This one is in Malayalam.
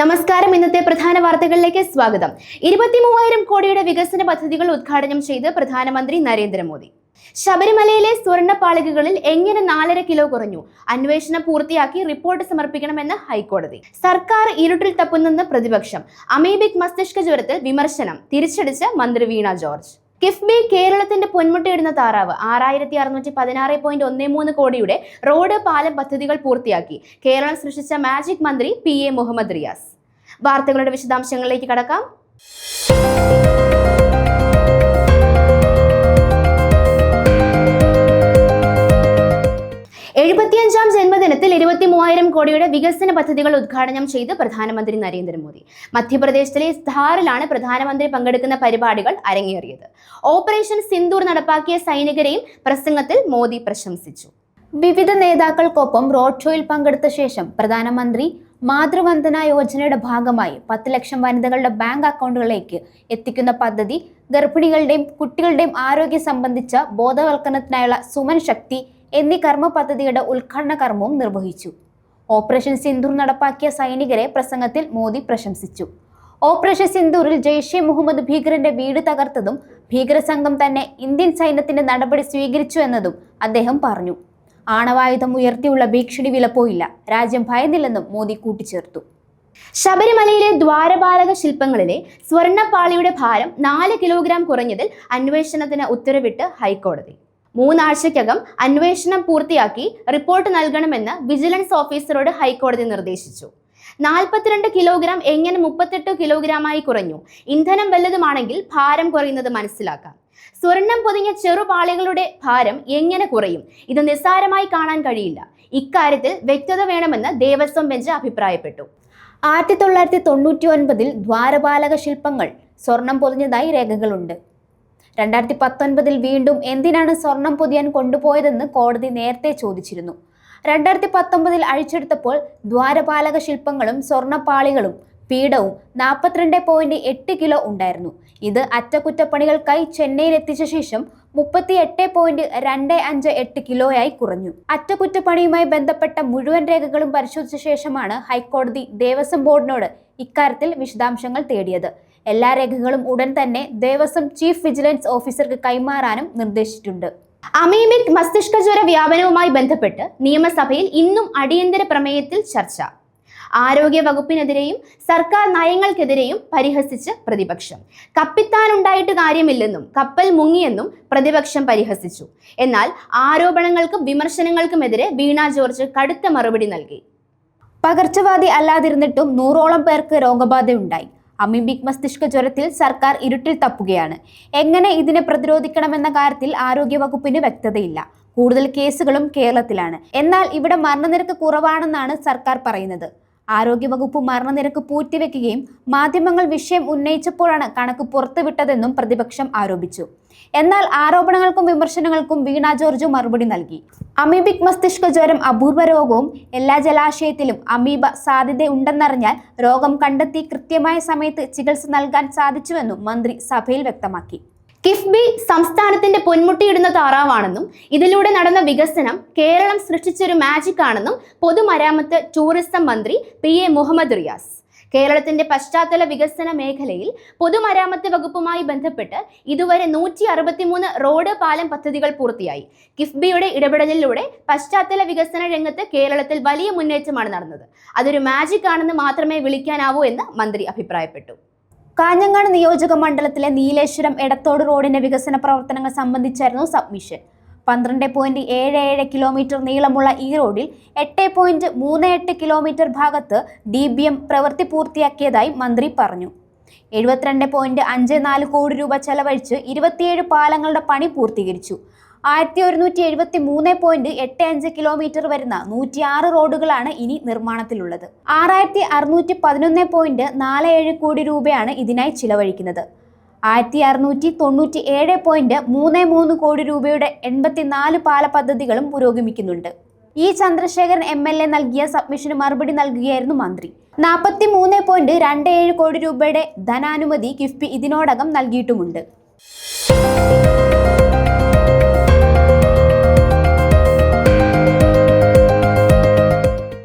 നമസ്കാരം. ഇന്നത്തെ പ്രധാന വാർത്തകളിലേക്ക് സ്വാഗതം. ഇരുപത്തി മൂവായിരം കോടിയുടെ വികസന പദ്ധതികൾ ഉദ്ഘാടനം ചെയ്ത് പ്രധാനമന്ത്രി നരേന്ദ്രമോദി. ശബരിമലയിലെ സ്വർണപ്പാളികകളിൽ എങ്ങനെ നാലര കിലോ കുറഞ്ഞു? അന്വേഷണം പൂർത്തിയാക്കി റിപ്പോർട്ട് സമർപ്പിക്കണമെന്ന് ഹൈക്കോടതി. സർക്കാർ ഇരുട്ടിൽ തപ്പുന്നെന്ന് പ്രതിപക്ഷം. അമീബിക് മസ്തിഷ്ക ജ്വരത്തിൽ വിമർശനം. തിരിച്ചടിച്ച് മന്ത്രി വീണ ജോർജ്. കിഫ്ബി കേരളത്തിന്റെ പൊന്മുട്ടയിടുന്ന താറാവ് ആറായിരത്തി അറുന്നൂറ്റി പതിനാറ് പോയിന്റ് ഒന്ന് മൂന്ന് കോടിയുടെ റോഡ് പാലം പദ്ധതികൾ പൂർത്തിയാക്കി. കേരളം സൃഷ്ടിച്ച മാജിക് മന്ത്രി പി എ മുഹമ്മദ് റിയാസ്. വാർത്തകളുടെ വിശദാംശങ്ങളിലേക്ക് കടക്കാം. കോടിയുടെ വികസന പദ്ധതികൾ ഉദ്ഘാടനം ചെയ്ത് പ്രധാനമന്ത്രി നരേന്ദ്രമോദി. മധ്യപ്രദേശിലെ ധാറിലാണ് പ്രധാനമന്ത്രി പങ്കെടുക്കുന്ന പരിപാടികൾ അരങ്ങേറിയത്. ഓപ്പറേഷൻ സിന്ദൂർ നടപ്പാക്കിയ സൈനികരെയും പ്രസംഗത്തിൽ മോദി പ്രശംസിച്ചു. വിവിധ നേതാക്കൾക്കൊപ്പം റോഡ് ഷോയിൽ പങ്കെടുത്ത ശേഷം പ്രധാനമന്ത്രി മാതൃവന്ദന യോജനയുടെ ഭാഗമായി പത്ത് ലക്ഷം വനിതകളുടെ ബാങ്ക് അക്കൗണ്ടുകളിലേക്ക് എത്തിക്കുന്ന പദ്ധതി ഗർഭിണികളുടെയും കുട്ടികളുടെയും ആരോഗ്യം സംബന്ധിച്ച ബോധവൽക്കരണത്തിനായുള്ള സുമൻ ശക്തി എന്നീ കർമ്മ പദ്ധതിയുടെ ഉദ്ഘാടന കർമ്മവും നിർവഹിച്ചു. ഓപ്പറേഷൻ സിന്ദൂർ നടപ്പാക്കിയ സൈനികരെ പ്രസംഗത്തിൽ മോദി പ്രശംസിച്ചു. ഓപ്പറേഷൻ സിന്ദൂറിൽ ജെയ്ഷെ മുഹമ്മദ് ഭീകരന്റെ വീട് തകർത്തതും ഭീകര സംഘം തന്നെ ഇന്ത്യൻ സൈന്യത്തിന്റെ നടപടി സ്വീകരിച്ചു എന്നതും അദ്ദേഹം പറഞ്ഞു. ആണവായുധം ഉയർത്തിയുള്ള ഭീഷണി വിലപ്പോയില്ല. രാജ്യം ഭയന്നില്ലെന്നും മോദി കൂട്ടിച്ചേർത്തു. ശബരിമലയിലെ ദ്വാരപാലക ശില്പങ്ങളിലെ സ്വർണപ്പാളിയുടെ ഭാരം നാല് കിലോഗ്രാം കുറഞ്ഞതിൽ അന്വേഷണത്തിന് ഉത്തരവിട്ട് ഹൈക്കോടതി. മൂന്നാഴ്ചയ്ക്കകം അന്വേഷണം പൂർത്തിയാക്കി റിപ്പോർട്ട് നൽകണമെന്ന് വിജിലൻസ് ഓഫീസറോട് ഹൈക്കോടതി നിർദ്ദേശിച്ചു. നാൽപ്പത്തിരണ്ട് കിലോഗ്രാം എങ്ങനെ മുപ്പത്തെട്ട് കിലോഗ്രാമായി കുറഞ്ഞു? ഇന്ധനം വല്ലതുമാണെങ്കിൽ ഭാരം കുറയുന്നത് മനസ്സിലാക്കാം. സ്വർണം പൊതിഞ്ഞ ചെറുപാളികളുടെ ഭാരം എങ്ങനെ കുറയും? ഇത് നിസ്സാരമായി കാണാൻ കഴിയില്ല. ഇക്കാര്യത്തിൽ വ്യക്തത വേണമെന്ന് ദേവസ്വം ബെഞ്ച് അഭിപ്രായപ്പെട്ടു. ആയിരത്തി തൊള്ളായിരത്തി തൊണ്ണൂറ്റി ഒൻപതിൽ ദ്വാരപാലക ശില്പങ്ങൾ സ്വർണം പൊതിഞ്ഞതായി രേഖകളുണ്ട്. രണ്ടായിരത്തി പത്തൊൻപതിൽ വീണ്ടും എന്തിനാണ് സ്വർണം പൊതിയാൻ കൊണ്ടുപോയതെന്ന് കോടതി നേരത്തെ ചോദിച്ചിരുന്നു. രണ്ടായിരത്തി പത്തൊമ്പതിൽ അഴിച്ചെടുത്തപ്പോൾ ദ്വാരപാലക ശില്പങ്ങളും സ്വർണപ്പാളികളും പീഠവും നാൽപ്പത്തിരണ്ട് പോയിന്റ് എട്ട് കിലോ ഉണ്ടായിരുന്നു. ഇത് അറ്റകുറ്റപ്പണികൾക്കായി ചെന്നൈയിൽ എത്തിച്ച ശേഷം മുപ്പത്തി എട്ട് പോയിന്റ് രണ്ട് അഞ്ച് എട്ട് കിലോയായി കുറഞ്ഞു. അറ്റകുറ്റപ്പണിയുമായി ബന്ധപ്പെട്ട മുഴുവൻ രേഖകളും പരിശോധിച്ച ശേഷമാണ് ഹൈക്കോടതി ദേവസ്വം ബോർഡിനോട് ഇക്കാര്യത്തിൽ വിശദാംശങ്ങൾ തേടിയത്. എല്ലാ രേഖകളും ഉടൻ തന്നെ ദേവസ്വം ചീഫ് വിജിലൻസ് ഓഫീസർക്ക് കൈമാറാനും നിർദ്ദേശിച്ചിട്ടുണ്ട്. അമീമിക് മസ്തിഷ്ക ജ്വര വ്യാപനവുമായി ബന്ധപ്പെട്ട് നിയമസഭയിൽ ഇന്നും അടിയന്തര പ്രമേയത്തിൽ ചർച്ച. ആരോഗ്യ വകുപ്പിനെതിരെയും സർക്കാർ നയങ്ങൾക്കെതിരെയും പരിഹസിച്ച് പ്രതിപക്ഷം. കപ്പിത്താനുണ്ടായിട്ട് കാര്യമില്ലെന്നും കപ്പൽ മുങ്ങിയെന്നും പ്രതിപക്ഷം പരിഹസിച്ചു. എന്നാൽ ആരോപണങ്ങൾക്കും വിമർശനങ്ങൾക്കുമെതിരെ വീണ ജോർജ് കടുത്ത മറുപടി നൽകി. പകർച്ചവാദി അല്ലാതിരുന്നിട്ടും നൂറോളം പേർക്ക് രോഗബാധയുണ്ടായി. അമീബിക് മസ്തിഷ്ക ജ്വരത്തിൽ സർക്കാർ ഇരുട്ടിൽ തപ്പുകയാണ്. എങ്ങനെ ഇതിനെ പ്രതിരോധിക്കണമെന്ന കാര്യത്തിൽ ആരോഗ്യവകുപ്പിന് വ്യക്തതയില്ല. കൂടുതൽ കേസുകളും കേരളത്തിലാണ്. എന്നാൽ ഇവിടെ മരണനിരക്ക് കുറവാണെന്നാണ് സർക്കാർ പറയുന്നത്. ആരോഗ്യവകുപ്പ് മരണനിരക്ക് പൂറ്റിവെക്കുകയും മാധ്യമങ്ങൾ വിഷയം ഉന്നയിച്ചപ്പോഴാണ് കണക്ക് പുറത്തുവിട്ടതെന്നും പ്രതിപക്ഷം ആരോപിച്ചു. എന്നാൽ ആരോപണങ്ങൾക്കും വിമർശനങ്ങൾക്കും വീണ ജോർജ് മറുപടി നൽകി. അമീബിക് മസ്തിഷ്ക ജ്വരം അപൂർവ രോഗവും എല്ലാ ജലാശയത്തിലും അമീബ സാധ്യതയുണ്ടെന്നറിഞ്ഞാൽ രോഗം കണ്ടെത്തി കൃത്യമായ സമയത്ത് ചികിത്സ നൽകാൻ സാധിച്ചുവെന്നും മന്ത്രി സഭയിൽ വ്യക്തമാക്കി. കിഫ്ബി സംസ്ഥാനത്തിന്റെ പൊന്മുട്ടിയിടുന്ന താറാവാണെന്നും ഇതിലൂടെ നടന്ന വികസനം കേരളം സൃഷ്ടിച്ചൊരു മാജിക് ആണെന്നും പൊതുമരാമത്ത് ടൂറിസം മന്ത്രി പി എ മുഹമ്മദ് റിയാസ്. കേരളത്തിന്റെ പശ്ചാത്തല വികസന മേഖലയിൽ പൊതുമരാമത്ത് വകുപ്പുമായി ബന്ധപ്പെട്ട് ഇതുവരെ നൂറ്റി അറുപത്തിമൂന്ന് റോഡ് പാലം പദ്ധതികൾ പൂർത്തിയായി. കിഫ്ബിയുടെ ഇടപെടലിലൂടെ പശ്ചാത്തല വികസന രംഗത്ത് കേരളത്തിൽ വലിയ മുന്നേറ്റമാണ് നടന്നത്. അതൊരു മാജിക് ആണെന്ന് മാത്രമേ വിളിക്കാനാവൂ എന്ന് മന്ത്രി അഭിപ്രായപ്പെട്ടു. കാഞ്ഞങ്ങാട് നിയോജക മണ്ഡലത്തിലെ നീലേശ്വരം എടത്തോട് റോഡിന്റെ വികസന പ്രവർത്തനങ്ങൾ സംബന്ധിച്ചായിരുന്നു സബ്മിഷൻ. പന്ത്രണ്ട് പോയിന്റ് ഏഴ് ഏഴ് കിലോമീറ്റർ നീളമുള്ള ഈ റോഡിൽ എട്ട് പോയിന്റ് മൂന്ന് എട്ട് കിലോമീറ്റർ ഭാഗത്ത് ഡി ബി എം പ്രവൃത്തി പൂർത്തിയാക്കിയതായി മന്ത്രി പറഞ്ഞു. എഴുപത്തിരണ്ട് പോയിന്റ് അഞ്ച് നാല് കോടി രൂപ ചെലവഴിച്ച് ഇരുപത്തിയേഴ് പാലങ്ങളുടെ പണി പൂർത്തീകരിച്ചു. ആയിരത്തി ഒരുന്നൂറ്റി എഴുപത്തി മൂന്ന് പോയിന്റ് എട്ട് അഞ്ച് കിലോമീറ്റർ വരുന്ന നൂറ്റിയാറ് റോഡുകളാണ് ഇനി നിർമ്മാണത്തിലുള്ളത്. ആറായിരത്തി അറുന്നൂറ്റി പതിനൊന്ന് പോയിന്റ് നാല് ഏഴ് കോടി രൂപയാണ് ഇതിനായി ചിലവഴിക്കുന്നത്. ആയിരത്തി അറുന്നൂറ്റി തൊണ്ണൂറ്റി ഏഴ് പോയിന്റ് മൂന്ന് മൂന്ന് കോടി രൂപയുടെ എൺപത്തിനാല് പാല പദ്ധതികളും പുരോഗമിക്കുന്നുണ്ട്. E Chandrasekharan M L A നൽകിയ സബ്മിഷന് മറുപടി നൽകുകയായിരുന്നു മന്ത്രി. നാൽപ്പത്തി മൂന്ന് പോയിന്റ് രണ്ട് ഏഴ് കോടി രൂപയുടെ ധനാനുമതി കിഫ്ബി ഇതിനോടകം നൽകിയിട്ടുമുണ്ട്.